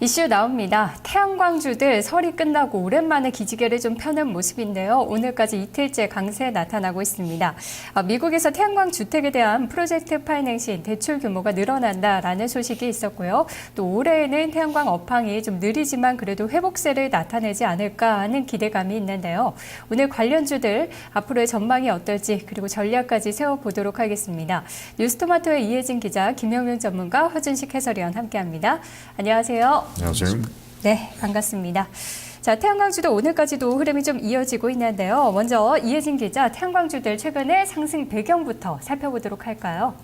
이슈 나옵니다. 태양광주들 설이 끝나고 오랜만에 기지개를 좀 펴는 모습인데요. 오늘까지 이틀째 강세 나타나고 있습니다. 아, 미국에서 태양광 주택에 대한 프로젝트 파이낸싱 대출 규모가 늘어난다라는 소식이 있었고요. 또 올해에는 태양광 업황이 좀 느리지만 그래도 회복세를 나타내지 않을까 하는 기대감이 있는데요. 오늘 관련주들 앞으로의 전망이 어떨지 그리고 전략까지 세워보도록 하겠습니다. 뉴스토마토의 이혜진 기자, 김영윤 전문가, 허준식 해설위원 함께합니다. 안녕하세요. 안녕하세요. 네, 반갑습니다. 자, 태양광주도 오늘까지도 흐름이 좀 이어지고 있는데요. 먼저 이혜진 기자, 태양광주들 최근의 상승 배경부터 살펴보도록 할까요?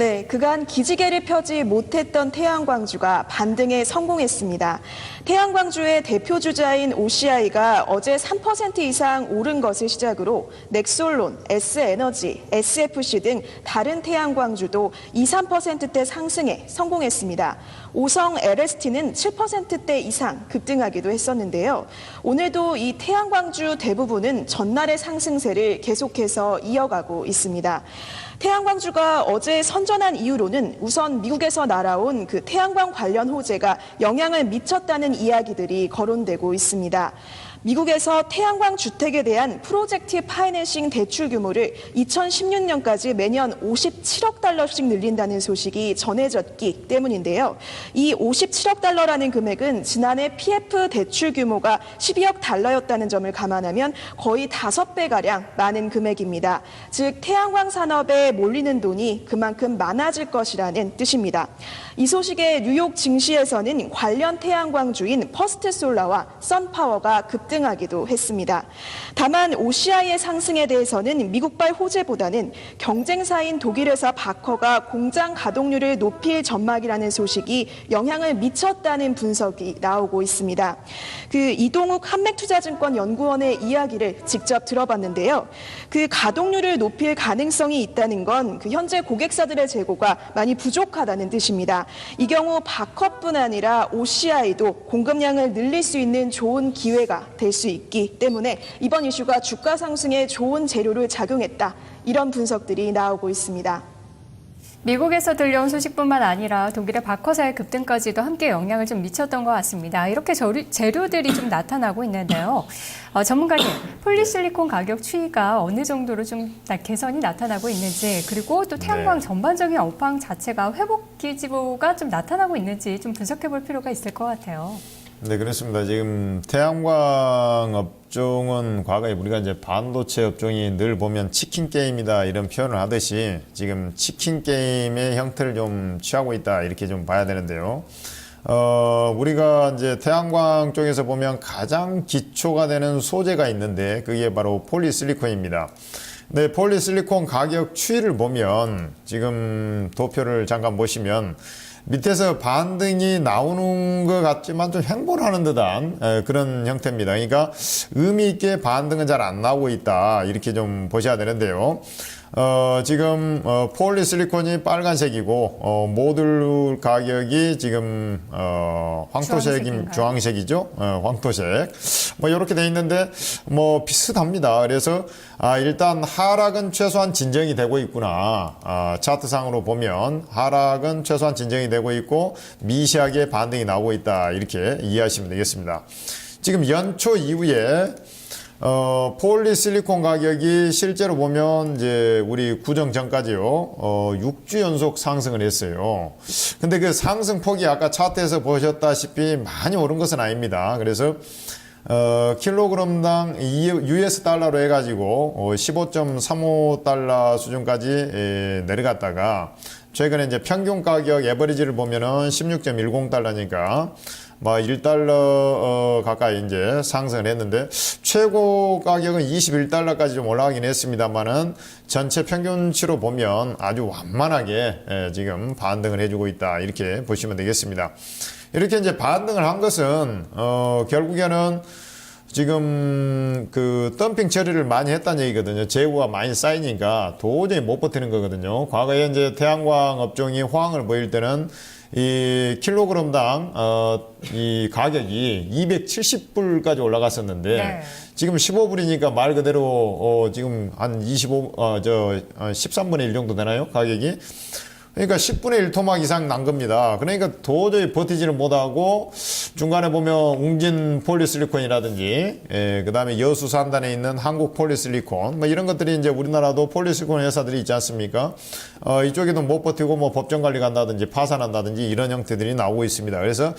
네, 그간 기지개를 펴지 못했던 태양광주가 반등에 성공했습니다. 태양광주의 대표 주자인 OCI가 어제 3% 이상 오른 것을 시작으로 넥솔론, S에너지, SFC 등 다른 태양광주도 2, 3%대 상승에 성공했습니다. 오성 LST는 7%대 이상 급등하기도 했었는데요. 오늘도 이 태양광주 대부분은 전날의 상승세를 계속해서 이어가고 있습니다. 태양광주가 어제 선전한 이유로는 우선 미국에서 날아온 그 태양광 관련 호재가 영향을 미쳤다는 이야기들이 거론되고 있습니다. 미국에서 태양광 주택에 대한 프로젝트 파이낸싱 대출 규모를 2016년까지 매년 57억 달러씩 늘린다는 소식이 전해졌기 때문인데요. 이 57억 달러라는 금액은 지난해 PF 대출 규모가 12억 달러였다는 점을 감안하면 거의 5배가량 많은 금액입니다. 즉, 태양광 산업에 몰리는 돈이 그만큼 많아질 것이라는 뜻입니다. 이 소식에 뉴욕 증시에서는 관련 태양광주인 퍼스트 솔라와 선파워가 급 등하기도 했습니다. 다만 OCI의 상승에 대해서는 미국발 호재보다는 경쟁사인 독일에서 바커가 공장 가동률을 높일 전망이라는 소식이 영향을 미쳤다는 분석이 나오고 있습니다. 그 이동욱 한맥투자증권 연구원의 이야기를 직접 들어봤는데요. 그 가동률을 높일 가능성이 있다는 건 그 현재 고객사들의 재고가 많이 부족하다는 뜻입니다. 이 경우 바커뿐 아니라 OCI도 공급량을 늘릴 수 있는 좋은 기회가 될 수 있기 때문에 이번 이슈가 주가 상승에 좋은 재료를 작용했다. 이런 분석들이 나오고 있습니다. 미국에서 들려온 소식뿐만 아니라 독일의 바커사의 급등까지도 함께 영향을 좀 미쳤던 것 같습니다. 이렇게 재료, 재료들이 좀 나타나고 있는데요. 어, 전문가님, 폴리실리콘 가격 추이가 어느 정도로 좀 나- 개선이 나타나고 있는지, 그리고 또 태양광 네. 전반적인 업황 자체가 회복 기지가 좀 나타나고 있는지 좀 분석해 볼 필요가 있을 것 같아요. 네, 그렇습니다. 지금 태양광 업종은 과거에 우리가 이제 반도체 업종이 늘 보면 치킨 게임이다 이런 표현을 하듯이 지금 치킨 게임의 형태를 좀 취하고 있다 이렇게 좀 봐야 되는데요. 어, 우리가 이제 태양광 쪽에서 보면 가장 기초가 되는 소재가 있는데 그게 바로 폴리실리콘입니다. 네, 폴리실리콘 가격 추이를 보면 지금 도표를 잠깐 보시면 밑에서 반등이 나오는 것 같지만 좀 횡보하는 듯한 에, 그런 형태입니다. 그러니까 의미 있게 반등은 잘 안 나오고 있다 이렇게 좀 보셔야 되는데요. 어, 지금 어, 폴리실리콘이 빨간색이고 어, 모듈 가격이 지금 어, 주황색인가요? 주황색이죠. 어, 황토색. 뭐 이렇게 돼 있는데 뭐 비슷합니다. 그래서 아, 일단 하락은 최소한 진정이 되고 있구나. 아, 차트상으로 보면 하락은 최소한 진정이 되고 있고 미시하게 반등이 나오고 있다. 이렇게 이해하시면 되겠습니다. 지금 연초 이후에 어, 폴리실리콘 가격이 실제로 보면 이제 우리 구정 전까지요, 어, 6주 연속 상승을 했어요. 근데 그 상승 폭이 아까 차트에서 보셨다시피 많이 오른 것은 아닙니다. 그래서 어, 킬로그램당 US 달러로 해가지고 어, 15.35 달러 수준까지 에, 내려갔다가 최근에 이제 평균 가격 에버리지를 보면은 16.10 달러니까 뭐 1달러 어, 가까이 이제 상승을 했는데 최고 가격은 21달러까지 좀 올라가긴 했습니다만은 전체 평균치로 보면 아주 완만하게 예, 지금 반등을 해주고 있다 이렇게 보시면 되겠습니다. 이렇게 이제 반등을 한 것은 어, 결국에는 지금 그 덤핑 처리를 많이 했다는 얘기거든요. 재고가 많이 쌓이니까 도저히 못 버티는 거거든요. 과거에 이제 태양광 업종이 호황을 보일 때는 이 킬로그램당 어, 이 가격이 270불까지 올라갔었는데 네. 지금 15불이니까 말 그대로 어, 지금 한 25, 어, 저, 어, 13분의 1 정도 되나요? 가격이. 그러니까 10분의 1 토막 이상 난 겁니다. 그러니까 도저히 버티지를 못하고 중간에 보면 웅진 폴리실리콘이라든지, 예, 그 다음에 여수 산단에 있는 한국 폴리실리콘, 뭐 이런 것들이 이제 우리나라도 폴리실리콘 회사들이 있지 않습니까? 어, 이쪽에도 못 버티고 뭐 법정 관리 간다든지 파산한다든지 이런 형태들이 나오고 있습니다. 그래서,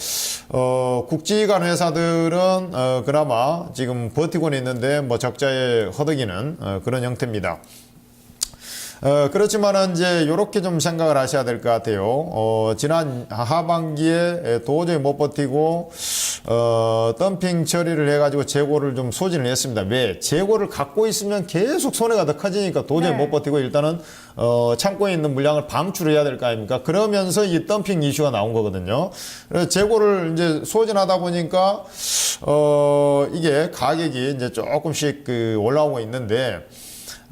어, 국지간 회사들은, 어, 그나마 지금 버티고는 있는데 뭐 적자에 허덕이는 어, 그런 형태입니다. 어, 그렇지만은 이제 요렇게 좀 생각을 하셔야 될 것 같아요. 어, 지난 하반기에 도저히 못 버티고, 어, 덤핑 처리를 해가지고 재고를 좀 소진을 했습니다. 왜? 재고를 갖고 있으면 계속 손해가 더 커지니까 도저히 네. 못 버티고 일단은, 어, 창고에 있는 물량을 방출을 해야 될 거 아닙니까? 그러면서 이 덤핑 이슈가 나온 거거든요. 그래서 재고를 이제 소진하다 보니까, 어, 이게 가격이 이제 조금씩 그 올라오고 있는데,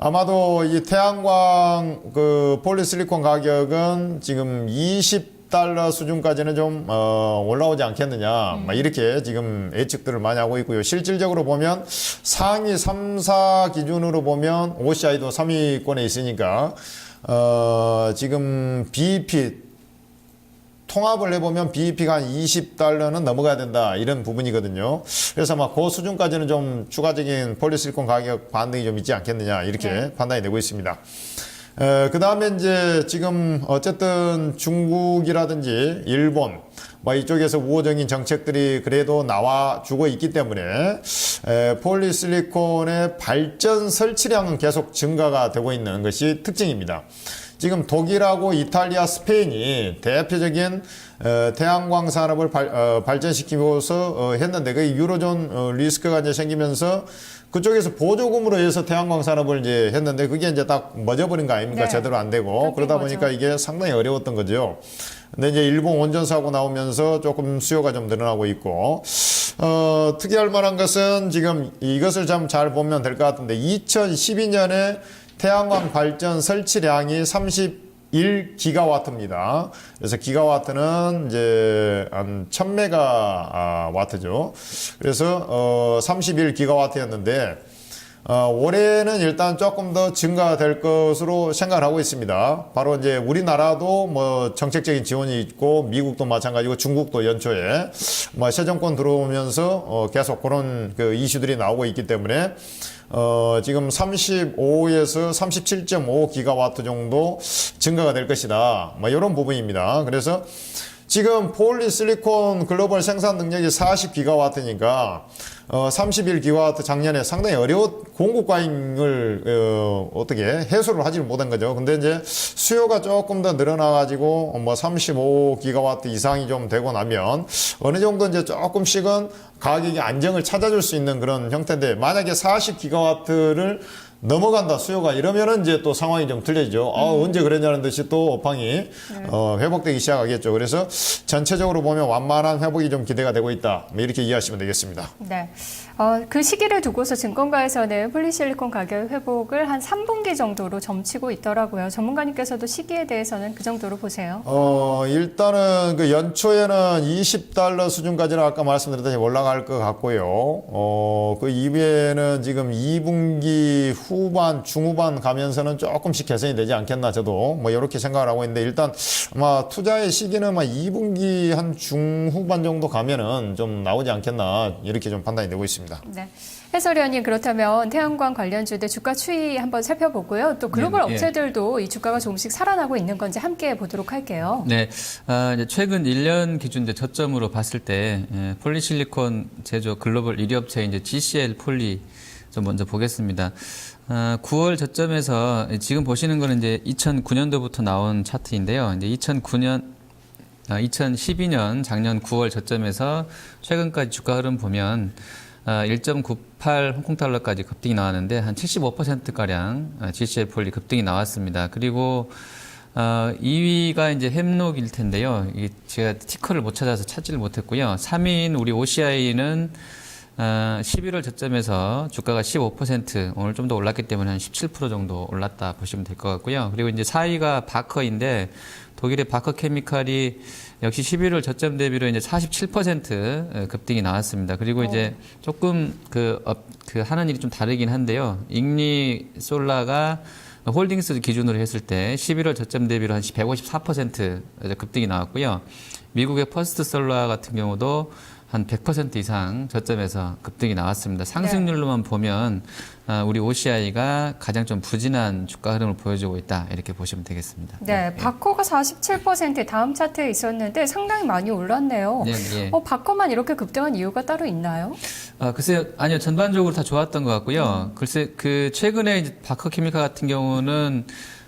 아마도 이 태양광 그 폴리실리콘 가격은 지금 20달러 수준까지는 좀 어, 올라오지 않겠느냐 막 이렇게 지금 예측들을 많이 하고 있고요. 실질적으로 보면 상위 3 사 기준으로 보면 OCI도 3위권에 있으니까 어, 지금 BEP 통합을 해보면 BEP가 한 20달러는 넘어가야 된다 이런 부분이거든요. 그래서 막그 수준까지는 좀 추가적인 폴리실리콘 가격 반등이 좀 있지 않겠느냐 이렇게 네. 판단이 되고 있습니다. 그 다음에 이제 지금 어쨌든 중국이라든지 일본 뭐 이쪽에서 우호적인 정책들이 그래도 나와 주고 있기 때문에 에, 폴리실리콘의 발전 설치량은 계속 증가가 되고 있는 것이 특징입니다. 지금 독일하고 이탈리아, 스페인이 대표적인 어, 태양광 산업을 발, 어, 발전시키고서 어, 했는데 그 유로존 어, 리스크가 이제 생기면서 그쪽에서 보조금으로 해서 태양광 산업을 이제 했는데 그게 이제 딱 멎어버린 거 아닙니까? 네. 제대로 안 되고 그러다 거죠. 보니까 이게 상당히 어려웠던 거죠. 근데 이제 일본 원전 사고 나오면서 조금 수요가 좀 늘어나고 있고 어, 특이할 만한 것은 지금 이것을 좀 잘 보면 될 것 같은데 2012년에 태양광 발전 설치량이 31기가와트입니다. 그래서 기가와트는 이제 한 1000메가 아, 와트죠. 그래서 어, 31기가와트였는데 어, 올해는 일단 조금 더 증가될 것으로 생각을 하고 있습니다. 바로 이제 우리나라도 뭐 정책적인 지원이 있고 미국도 마찬가지고 중국도 연초에 뭐새 정권 들어오면서 어, 계속 그런 그 이슈들이 나오고 있기 때문에 어, 지금 35에서 37.5 기가와트 정도 증가가 될 것이다. 뭐 이런 부분입니다. 그래서 지금 폴리실리콘 글로벌 생산 능력이 40 기가와트니까 어, 31기가와트 작년에 상당히 어려운 공급 과잉을 어, 어떻게 해소를 하지를 못한 거죠. 근데 이제 수요가 조금 더 늘어나가지고 뭐 35기가와트 이상이 좀 되고 나면 어느 정도 이제 조금씩은 가격이 안정을 찾아줄 수 있는 그런 형태인데 만약에 40기가와트를 넘어간다 수요가 이러면은 이제 또 상황이 좀 틀려지죠. 아 언제 그랬냐는 듯이 또 업황이 어, 회복되기 시작하겠죠. 그래서 전체적으로 보면 완만한 회복이 좀 기대가 되고 있다. 뭐 이렇게 이해하시면 되겠습니다. 네. 어, 그 시기를 두고서 증권가에서는 폴리실리콘 가격 회복을 한 3분기 정도로 점치고 있더라고요. 전문가님께서도 시기에 대해서는 그 정도로 보세요. 어, 일단은 그 연초에는 20달러 수준까지는 아까 말씀드렸다시피 올라갈 것 같고요. 어, 그 이후에는 지금 2분기 후반, 중후반 가면서는 조금씩 개선이 되지 않겠나 저도 뭐 이렇게 생각을 하고 있는데 일단 아마 투자의 시기는 아마 2분기 한 중후반 정도 가면은 좀 나오지 않겠나 이렇게 좀 판단이 되고 있습니다. 네. 해설위원님 그렇다면 태양광 관련주들 주가 추이 한번 살펴보고요. 또 글로벌 네, 예. 업체들도 이 주가가 조금씩 살아나고 있는 건지 함께 보도록 할게요. 네, 아, 이제 최근 1년 기준 저점으로 봤을 때 예, 폴리실리콘 제조 글로벌 1위 업체 이제 GCL 폴리 좀 먼저 보겠습니다. 아, 9월 저점에서 지금 보시는 거는 이제 2009년도부터 나온 차트인데요. 이제 2009년 아, 2012년 작년 9월 저점에서 최근까지 주가 흐름 보면 아, 1.98 홍콩 달러까지 급등이 나왔는데 한 75%가량 아, GCL 폴리 급등이 나왔습니다. 그리고 어, 2위가 이제 햄록일 텐데요. 이게 제가 티커를 못 찾아서 찾지를 못했고요. 3위인 우리 OCI는 어, 11월 저점에서 주가가 15% 오늘 좀 더 올랐기 때문에 한 17% 정도 올랐다 보시면 될 것 같고요. 그리고 이제 4위가 바커인데 독일의 바커 케미칼이 역시 11월 저점 대비로 이제 47% 급등이 나왔습니다. 그리고 이제 조금 그, 업, 그 하는 일이 좀 다르긴 한데요. 잉리 솔라가 홀딩스 기준으로 했을 때 11월 저점 대비로 한 154% 급등이 나왔고요. 미국의 퍼스트 솔라 같은 경우도 한 100% 이상 저점에서 급등이 나왔습니다. 상승률로만 보면 아, 우리 OCI가 가장 좀 부진한 주가 흐름을 보여주고 있다 이렇게 보시면 되겠습니다. 네, 바코가 47% 다음 차트에 있었는데 상당히 많이 올랐네요. 네, 예. 어, 바코만 이렇게 급등한 이유가 따로 있나요? 아, 글쎄요. 아니요. 전반적으로 다 좋았던 것 같고요. 글쎄, 그, 최근에 이제 바커 케미카 같은 경우는,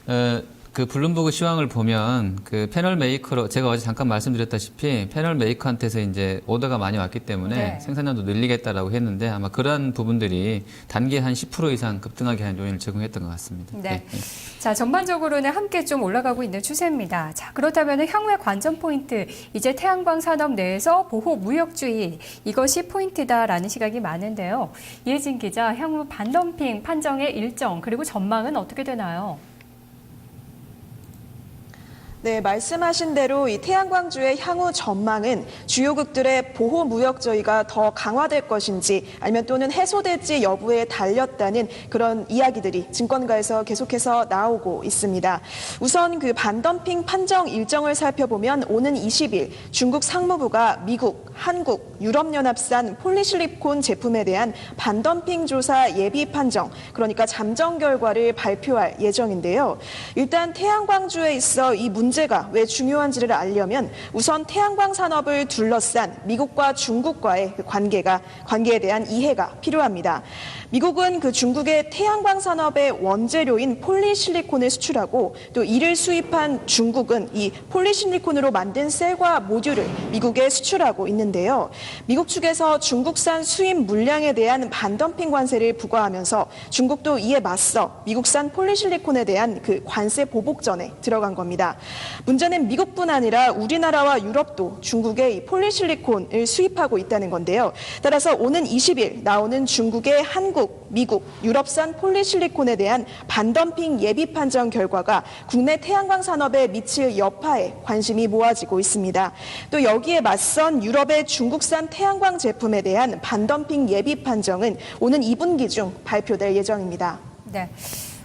어, 그 블룸버그 시황을 보면 그 패널 메이커로 제가 어제 잠깐 말씀드렸다시피 패널 메이커한테서 이제 오더가 많이 왔기 때문에 네. 생산량도 늘리겠다라고 했는데 아마 그러한 부분들이 단기 한10% 이상 급등하게 한 요인을 제공했던 것 같습니다. 네. 자, 전반적으로는 함께 좀 올라가고 있는 추세입니다. 자, 그렇다면 향후의 관전 포인트, 이제 태양광 산업 내에서 보호 무역주의, 이것이 포인트다라는 시각이 많은데요. 이혜진 기자, 향후 반덤핑 판정의 일정, 그리고 전망은 어떻게 되나요? 네, 말씀하신 대로 이 태양광주의 향후 전망은 주요국들의 보호 무역저의가 더 강화될 것인지 아니면 또는 해소될지 여부에 달렸다는 그런 이야기들이 증권가에서 계속해서 나오고 있습니다. 우선 그 반덤핑 판정 일정을 살펴보면 오는 20일 중국 상무부가 미국, 한국, 유럽연합산 폴리실리콘 제품에 대한 반덤핑 조사 예비 판정, 그러니까 잠정 결과를 발표할 예정인데요. 일단 태양광주에 있어 이 문 제가 왜 중요한지를 알려면 우선 태양광 산업을 둘러싼 미국과 중국과의 그 관계가 관계에 대한 이해가 필요합니다. 미국은 그 중국의 태양광 산업의 원재료인 폴리실리콘을 수출하고 또 이를 수입한 중국은 이 폴리실리콘으로 만든 셀과 모듈을 미국에 수출하고 있는데요. 미국 측에서 중국산 수입 물량에 대한 반덤핑 관세를 부과하면서 중국도 이에 맞서 미국산 폴리실리콘에 대한 그 관세 보복전에 들어간 겁니다. 문제는 미국뿐 아니라 우리나라와 유럽도 중국의 이 폴리실리콘을 수입하고 있다는 건데요. 따라서 오는 20일 나오는 중국의 한국, 미국, 유럽산 폴리실리콘에 대한 반덤핑 예비 판정 결과가 국내 태양광 산업에 미칠 여파에 관심이 모아지고 있습니다. 또 여기에 맞선 유럽의 중국산 태양광 제품에 대한 반덤핑 예비 판정은 오는 2분기 중 발표될 예정입니다. 네.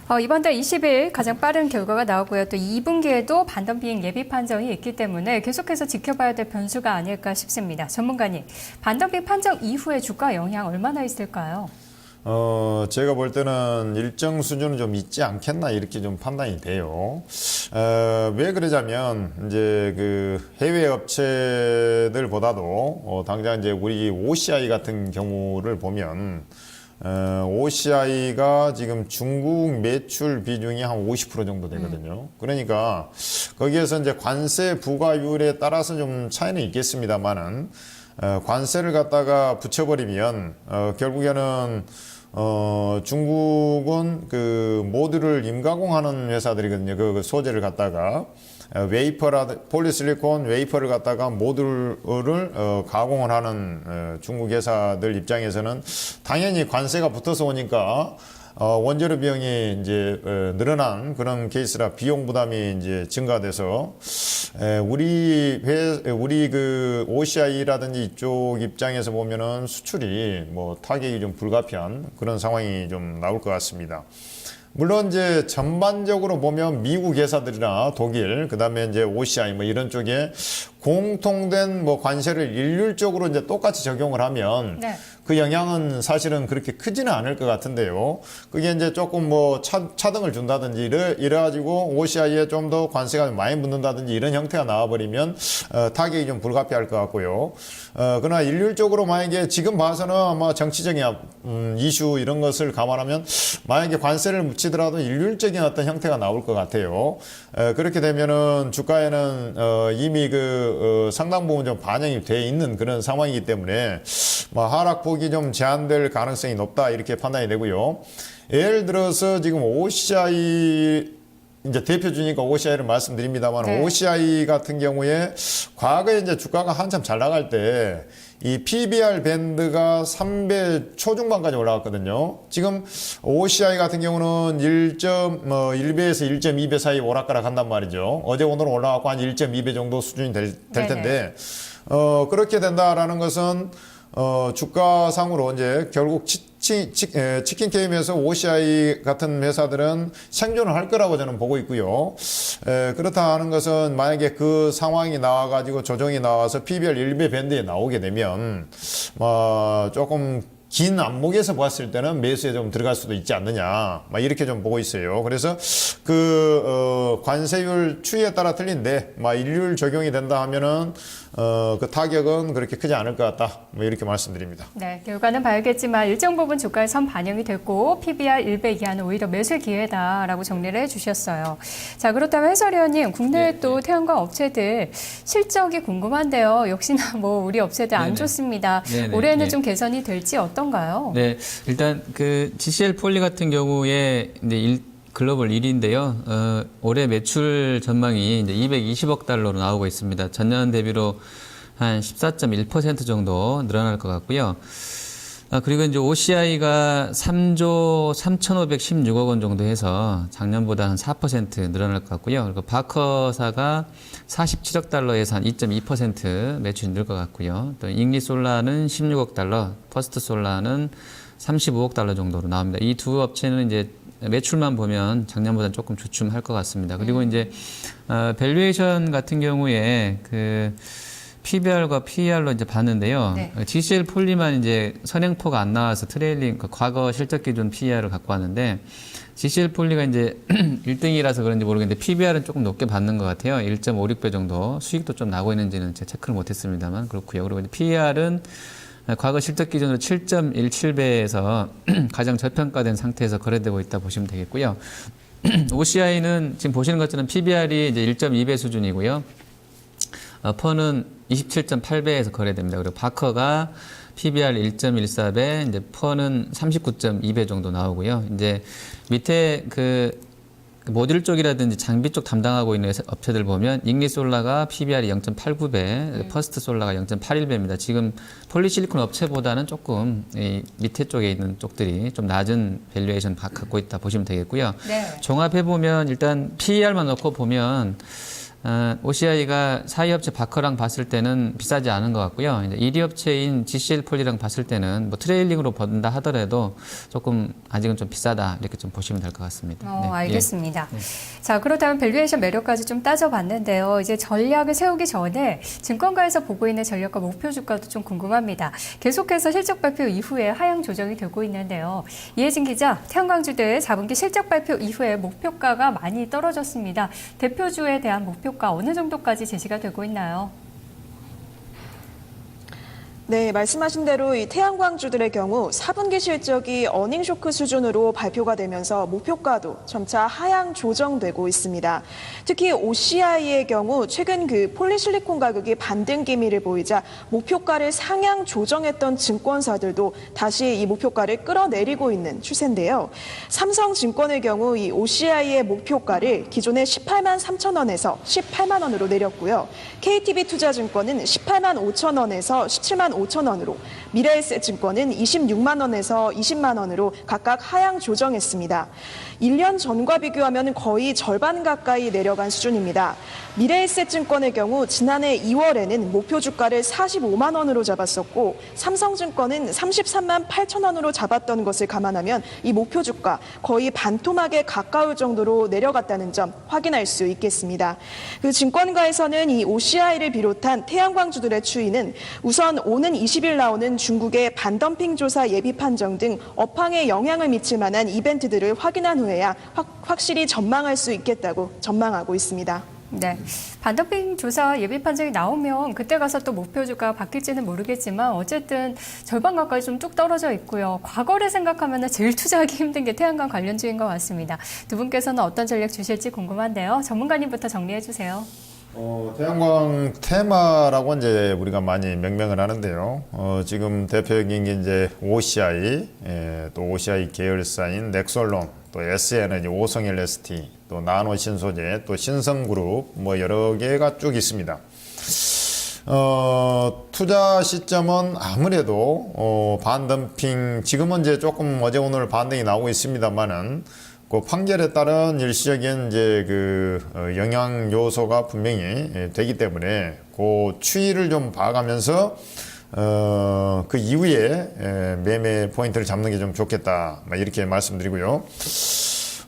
어, 이번 달 20일 가장 빠른 결과가 나오고요. 또 2분기에도 반덤핑 예비 판정이 있기 때문에 계속해서 지켜봐야 될 변수가 아닐까 싶습니다. 전문가님, 반덤핑 판정 이후에 주가 영향 얼마나 있을까요? 어, 제가 볼 때는 일정 수준은 좀 있지 않겠나 이렇게 좀 판단이 돼요. 어, 왜 그러자면 이제 그 해외 업체들보다도 어, 당장 이제 우리 OCI 같은 경우를 보면 어, OCI가 지금 중국 매출 비중이 한 50% 정도 되거든요. 그러니까 거기에서 이제 관세 부과율에 따라서 좀 차이는 있겠습니다만은 어, 관세를 갖다가 붙여버리면 어, 결국에는 어, 중국은 그 모듈을 임가공하는 회사들이거든요. 그 소재를 갖다가 어, 웨이퍼라 폴리실리콘 웨이퍼를 갖다가 모듈을 어, 가공을 하는 어, 중국 회사들 입장에서는 당연히 관세가 붙어서 오니까 어, 원재료 비용이 이제 어, 늘어난 그런 케이스라 비용 부담이 이제 증가돼서 에, 우리 회 우리 그 OCI라든지 이쪽 입장에서 보면은 수출이 뭐 타격이 좀 불가피한 그런 상황이 좀 나올 것 같습니다. 물론 이제 전반적으로 보면 미국 회사들이나 독일 그다음에 이제 OCI 뭐 이런 쪽에 공통된 뭐 관세를 일률적으로 이제 똑같이 적용을 하면 네. 그 영향은 사실은 그렇게 크지는 않을 것 같은데요. 그게 이제 조금 뭐 차, 차등을 준다든지 이래, 이래가지고 OCI에 좀 더 관세가 많이 붙는다든지 이런 형태가 나와버리면 어, 타격이 좀 불가피할 것 같고요. 어, 그러나 일률적으로 만약에 지금 봐서는 아마 정치적인 음, 이슈 이런 것을 감안하면 만약에 관세를 묻히더라도 일률적인 어떤 형태가 나올 것 같아요. 어, 그렇게 되면은 주가에는 어, 이미 그 어, 상당 부분 좀 반영이 돼 있는 그런 상황이기 때문에 뭐 하락폭이 좀 제한될 가능성이 높다 이렇게 판단이 되고요. 예를 들어서 지금 OCI 이 제 대표 주니까 OCI를 말씀드립니다만 네. OCI 같은 경우에 과거에 이제 주가가 한참 잘 나갈 때 이 PBR 밴드가 3배 초중반까지 올라갔거든요. 지금 OCI 같은 경우는 1.1배에서 1.2배 사이 오락가락 한단 말이죠. 어제 오늘 올라갔고 한 1.2배 정도 수준이 될, 될. 텐데 어, 그렇게 된다라는 것은 어, 주가상으로 이제 결국 치, 치킨, 게임에서 OCI 같은 회사들은 생존을 할 거라고 저는 보고 있고요. 에, 그렇다 하는 것은 만약에 그 상황이 나와가지고 조정이 나와서 PBR 1배 밴드에 나오게 되면 뭐 조금 긴 안목에서 봤을 때는 매수에 좀 들어갈 수도 있지 않느냐. 막 이렇게 좀 보고 있어요. 그래서 그, 어, 관세율 추이에 따라 틀린데, 막 일률 적용이 된다 하면은, 어, 그 타격은 그렇게 크지 않을 것 같다. 뭐 이렇게 말씀드립니다. 네, 결과는 봐야겠지만 일정 부분 주가에 선 반영이 됐고 PBR 1배 이하는 오히려 매수의 기회다라고 정리를 해주셨어요. 자, 그렇다면 해설위원님, 국내 네, 또 태양광 업체들 실적이 궁금한데요. 역시나 뭐 우리 업체들 안 네네. 좋습니다. 네네, 올해는 네. 좀 개선이 될지 어떤가요? 네, 일단 그 GCL 폴리 같은 경우에 이제 일, 글로벌 1위인데요. 어, 올해 매출 전망이 이제 220억 달러로 나오고 있습니다. 전년 대비로 한 14.1% 정도 늘어날 것 같고요. 아, 그리고 이제 OCI가 3조 3,516억 원 정도 해서 작년보다 한 4% 늘어날 것 같고요. 그리고 바커사가 47억 달러에서 한 2.2% 매출이 늘 것 같고요. 또 잉리솔라는 16억 달러, 퍼스트솔라는 35억 달러 정도로 나옵니다. 이 두 업체는 이제 매출만 보면 작년보다 조금 주춤할 것 같습니다. 그리고 이제 어, 밸류에이션 같은 경우에 그 PBR과 PER로 이제 봤는데요. 네. GCL 폴리만 이제 선행포가 안 나와서 트레일링 그 과거 실적 기준 PER을 갖고 왔는데 GCL 폴리가 이제 1등이라서 그런지 모르겠는데 PBR은 조금 높게 받는 것 같아요. 1.56배 정도 수익도 좀 나고 있는지는 제가 체크를 못했습니다만 그렇고요. 그리고 이제 PER은 과거 실적 기준으로 7.17배에서 가장 저평가된 상태에서 거래되고 있다 보시면 되겠고요. OCI는 지금 보시는 것처럼 PBR이 이제 1.2배 수준이고요. 어, 퍼는 27.8배에서 거래됩니다. 그리고 바커가 PBR 1.14배, 이제 퍼는 39.2배 정도 나오고요. 이제 밑에 그 모듈 쪽이라든지 장비 쪽 담당하고 있는 업체들 보면 잉리솔라가 PBR이 0.89배, 퍼스트 솔라가 0.81배입니다. 지금 폴리실리콘 업체보다는 조금 이 밑에 쪽에 있는 쪽들이 좀 낮은 밸류에이션 갖고 있다 보시면 되겠고요. 네. 종합해 보면 일단 PER만 넣고 보면 어, OCI가 사이 업체 바커랑 봤을 때는 비싸지 않은 것 같고요. 이제 1위 업체인 GCL 폴리랑 봤을 때는 뭐 트레일링으로 본다 하더라도 조금 아직은 좀 비싸다 이렇게 좀 보시면 될 것 같습니다. 어, 네, 알겠습니다. 자, 그렇다면 밸류에이션 매력까지 좀 따져봤는데요. 이제 전략을 세우기 전에 증권가에서 보고 있는 전략과 목표 주가도 좀 궁금합니다. 계속해서 실적 발표 이후에 하향 조정이 되고 있는데요. 이혜진 기자, 태양광주들 자분기 실적 발표 이후에 목표가가 많이 떨어졌습니다. 대표주에 대한 목표 가 어느 정도까지 제시가 되고 있나요? 네, 말씀하신 대로 이 태양광주들의 경우 4분기 실적이 어닝 쇼크 수준으로 발표가 되면서 목표가도 점차 하향 조정되고 있습니다. 특히 OCI의 경우 최근 그 폴리실리콘 가격이 반등 기미를 보이자 목표가를 상향 조정했던 증권사들도 다시 이 목표가를 끌어내리고 있는 추세인데요. 삼성증권의 경우 이 OCI의 목표가를 기존의 18만 3천 원에서 18만 원으로 내렸고요. KTB 투자증권은 18만 5천 원에서 17만 5천 원으로, 미래에셋증권은 26만 원에서 20만 원으로 각각 하향 조정했습니다. 1년 전과 비교하면 거의 절반 가까이 내려간 수준입니다. 미래에셋증권의 경우 지난해 2월에는 목표 주가를 45만 원으로 잡았었고 삼성증권은 33만 8천 원으로 잡았던 것을 감안하면 이 목표 주가 거의 반토막에 가까울 정도로 내려갔다는 점 확인할 수 있겠습니다. 그 증권가에서는 이 OCI를 비롯한 태양광주들의 추이는 우선 오는 20일 나오는 중국의 반덤핑 조사 예비 판정 등 업황에 영향을 미칠 만한 이벤트들을 확인한 후에야 확, 확실히 전망할 수 있겠다고 전망하고 있습니다. 네. 반덤핑 조사 예비 판정이 나오면 그때 가서 또 목표 주가 바뀔지는 모르겠지만 어쨌든 절반 가까이 좀 뚝 떨어져 있고요. 과거를 생각하면 제일 투자하기 힘든 게 태양광 관련주인 것 같습니다. 두 분께서는 어떤 전략 주실지 궁금한데요. 전문가님부터 정리해 주세요. 어, 태양광 테마라고 이제 우리가 많이 명명을 하는데요. 어, 지금 대표적인 게 이제 OCI, 예, 또 OCI 계열사인 넥솔론, 또 S에너지, 오성일 ST, 또 나노 신소재, 또 신성그룹, 뭐 여러 개가 쭉 있습니다. 어, 투자 시점은 아무래도 어, 반덤핑 지금은 이제 조금 어제 오늘 반등이 나오고 있습니다만은 그 판결에 따른 일시적인 이제 그 어, 영향 요소가 분명히 예, 되기 때문에 그 추이를 좀 봐가면서 어, 그 이후에 에, 매매 포인트를 잡는 게 좀 좋겠다. 막 이렇게 말씀드리고요.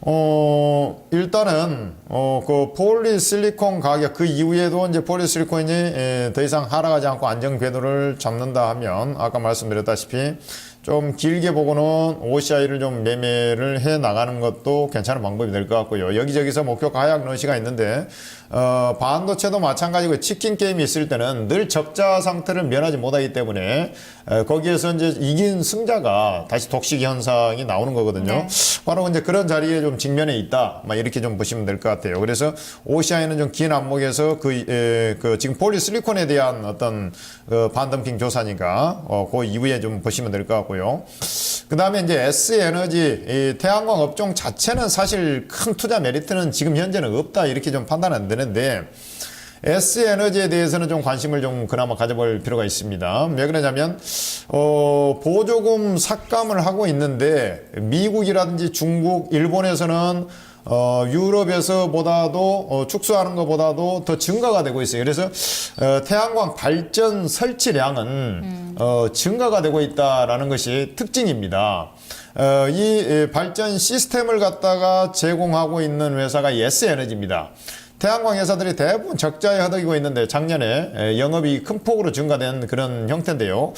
어, 일단은, 어, 그 폴리실리콘 가격, 그 이후에도 이제 폴리실리콘이 에, 더 이상 하락하지 않고 안정 궤도를 잡는다 하면, 아까 말씀드렸다시피, 좀 길게 보고는 OCI를 좀 매매를 해 나가는 것도 괜찮은 방법이 될 것 같고요. 여기저기서 목표 가약 러시가 있는데, 어, 반도체도 마찬가지고 치킨 게임이 있을 때는 늘 적자 상태를 면하지 못하기 때문에, 에, 거기에서 이제 이긴 승자가 다시 독식 현상이 나오는 거거든요. 네. 바로 이제 그런 자리에 좀 직면해 있다. 막 이렇게 좀 보시면 될 것 같아요. 그래서 OCI는 좀 긴 안목에서 그, 에, 그 지금 폴리실리콘에 대한 어떤 어, 반덤핑 조사니까 어, 그 이후에 좀 보시면 될 것 같고 요. 그 다음에 이제 S에너지, 이 태양광 업종 자체는 사실 큰 투자 메리트는 지금 현재는 없다. 이렇게 좀 판단 안 되는데 S에너지에 대해서는 좀 관심을 좀 그나마 가져볼 필요가 있습니다. 왜 그러냐면, 어, 보조금 삭감을 하고 있는데, 미국이라든지 중국, 일본에서는 어, 유럽에서보다도 어, 축소하는 것보다도 더 증가가 되고 있어요. 그래서 어, 태양광 발전 설치량은 어, 증가가 되고 있다라는 것이 특징입니다. 어, 이 에, 발전 시스템을 갖다가 제공하고 있는 회사가 예스에너지입니다. 태양광 회사들이 대부분 적자에 허덕이고 있는데 작년에 에, 영업이 큰 폭으로 증가된 그런 형태인데요.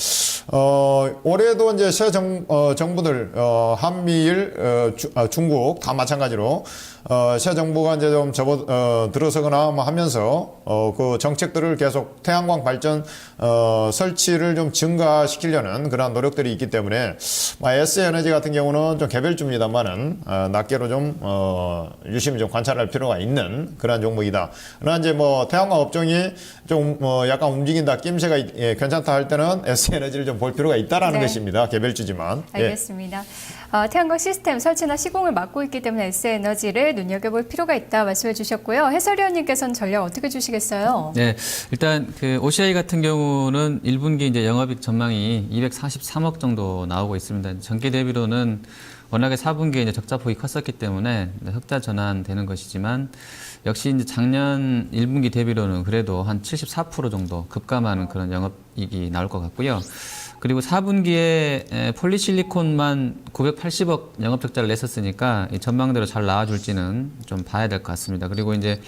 어, 올해도 이제 새 정, 어, 정부들, 어, 한미일, 어, 주- 아, 중국 다 마찬가지로 어, 새 정부가 이제 좀 접어 어, 들어서거나 뭐 하면서 어, 그 정책들을 계속 태양광 발전 어, 설치를 좀 증가시키려는 그러한 노력들이 있기 때문에 뭐 S에너지 같은 경우는 좀 개별주입니다만은 어, 낱개로 좀 어, 유심히 좀 관찰할 필요가 있는 그러한 종목이다. 그러나 이제 뭐 태양광 업종이 좀뭐 약간 움직인다, 낌새가 있- 예, 괜찮다 할 때는 S에너지를 좀 볼 필요가 있다라는 네. 것입니다. 개별주지만. 예. 알겠습니다. 어, 태양광 시스템 설치나 시공을 맡고 있기 때문에 S에너지를 눈여겨볼 필요가 있다 말씀해 주셨고요. 해설위원님께서는 전략 어떻게 주시겠어요? 네, 일단 그 OCI 같은 경우는 1분기 이제 영업이익 전망이 243억 정도 나오고 있습니다. 전기 대비로는 워낙에 4분기에 이제 적자 폭이 컸었기 때문에 흑자 전환되는 것이지만 역시 이제 작년 1분기 대비로는 그래도 한 74% 정도 급감하는 그런 영업이익이 나올 것 같고요. 그리고 4분기에 폴리실리콘만 980억 영업 적자를 냈었으니까 이 전망대로 잘 나와줄지는 좀 봐야 될 것 같습니다. 그리고 이제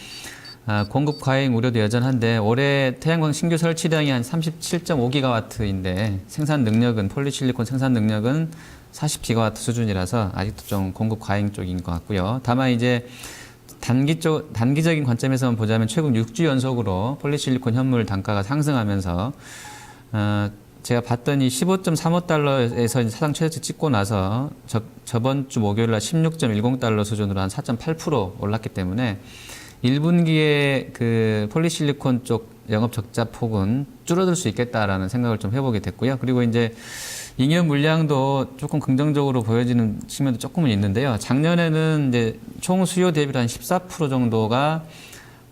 아, 공급 과잉 우려도 여전한데 올해 태양광 신규 설치량이 한 37.5기가와트인데 생산 능력은 폴리실리콘 생산 능력은 40기가와트 수준이라서 아직도 좀 공급 과잉 쪽인 것 같고요. 다만 이제 단기 쪽 단기적인 관점에서만 보자면 최근 6주 연속으로 폴리실리콘 현물 단가가 상승하면서 어, 제가 봤더니 15.35달러에서 사상 최저치 찍고 나서 저, 저번 주 목요일 날 16.10달러 수준으로 한 4.8% 올랐기 때문에 1분기에 그 폴리실리콘 쪽 영업 적자 폭은 줄어들 수 있겠다라는 생각을 좀 해보게 됐고요. 그리고 이제 잉여 물량도 조금 긍정적으로 보여지는 측면도 조금은 있는데요. 작년에는 이제 총 수요 대비로 한14% 정도가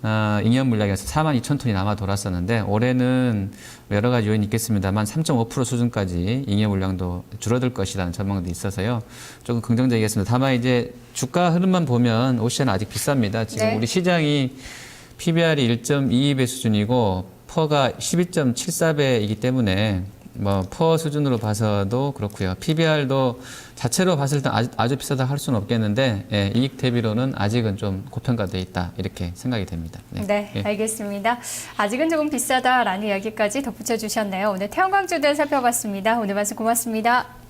아, 잉여 물량에서 4만 2천 톤이 남아 돌았었는데 올해는 여러 가지 요인이 있겠습니다만 3.5% 수준까지 잉여 물량도 줄어들 것이라는 전망도 있어서요. 조금 긍정적이겠습니다. 다만 이제 주가 흐름만 보면 오시아는 아직 비쌉니다. 지금 네. 우리 시장이 PBR이 1.22배 수준이고 퍼가 12.74배이기 때문에 뭐 퍼 수준으로 봐서도 그렇고요. PBR도 자체로 봤을 때 아주, 아주 비싸다 할 수는 없겠는데 예, 이익 대비로는 아직은 좀 고평가돼 있다 이렇게 생각이 됩니다. 네, 예. 알겠습니다. 아직은 조금 비싸다라는 이야기까지 덧붙여 주셨네요. 오늘 태양광주들 살펴봤습니다. 오늘 말씀 고맙습니다.